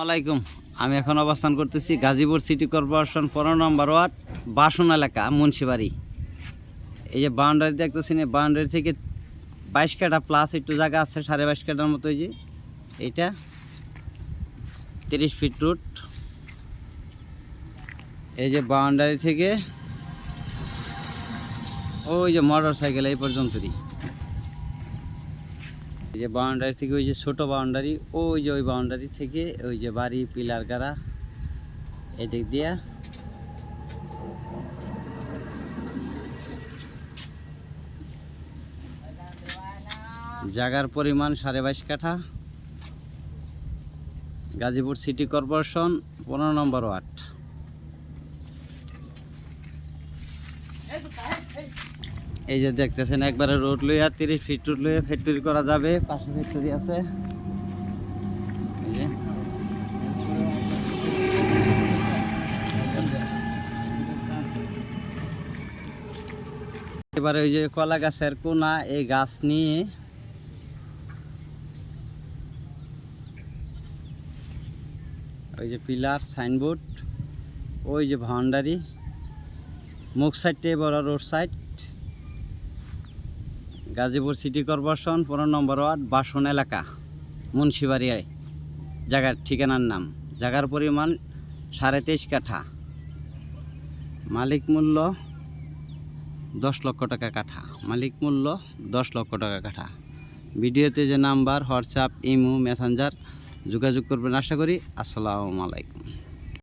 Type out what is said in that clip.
আলাইকুম। আমি এখন অবস্থান করতেছি গাজীপুর সিটি কর্পোরেশন পনেরো নম্বর ওয়ার্ড, বাসন এলাকা, মুন্সিবাড়ি। এই যে বাউন্ডারি দেখতেছি না বাউন্ডারি থেকে বাইশ কাটা প্লাস একটু জায়গা আছে, সাড়ে বাইশ কাটার মতো যে। এইটা তিরিশ ফিট রুট এই যে বাউন্ডারি থেকে ওই যে মোটর সাইকেল এই পর্যন্তই। এই যে বাউন্ডারি থেকে ওই যে ছোট বাউন্ডারি ওই যে ওই বাউন্ডারি থেকে ওই যে বাড়ি, পিলার, গাড়া, এদিক দিয়া। জায়গার পরিমাণ সাড়ে বাইশ কাঠা। গাজীপুর সিটি কর্পোরেশন পনেরো নম্বর ওয়ার্ড। এই যে দেখতেছেন, একবারে রোড লইয়া তিরিশ ফিট রোড লইয়া ফ্যাক্টরি করা যাবে। পাশে ফ্যাক্টরি আছে। এবারে ওই যে কলা গাছের কোনা, এই গাছ নিয়ে ওই যে পিলার, সাইনবোর্ড, ওই যে ভান্ডারি মুখ সাইডে বড় road side. Gazipur city corporation, পনেরো নম্বর ওয়ার্ড, বাসন এলাকা মুন্সিবাড়ি জায়গার ঠিকানার নাম, জায়গার পরিমাণ সাড়ে তেইশ কাঠা। মালিক মূল্য দশ লক্ষ টাকা কাঠা। মালিক মূল্য দশ লক্ষ টাকা কাঠা। ভিডিওতে যে নাম্বার, হোয়াটসঅ্যাপ, ইমো, মেসেঞ্জার যোগাযোগ করবেন, আশা করি। আসসালামু আলাইকুম।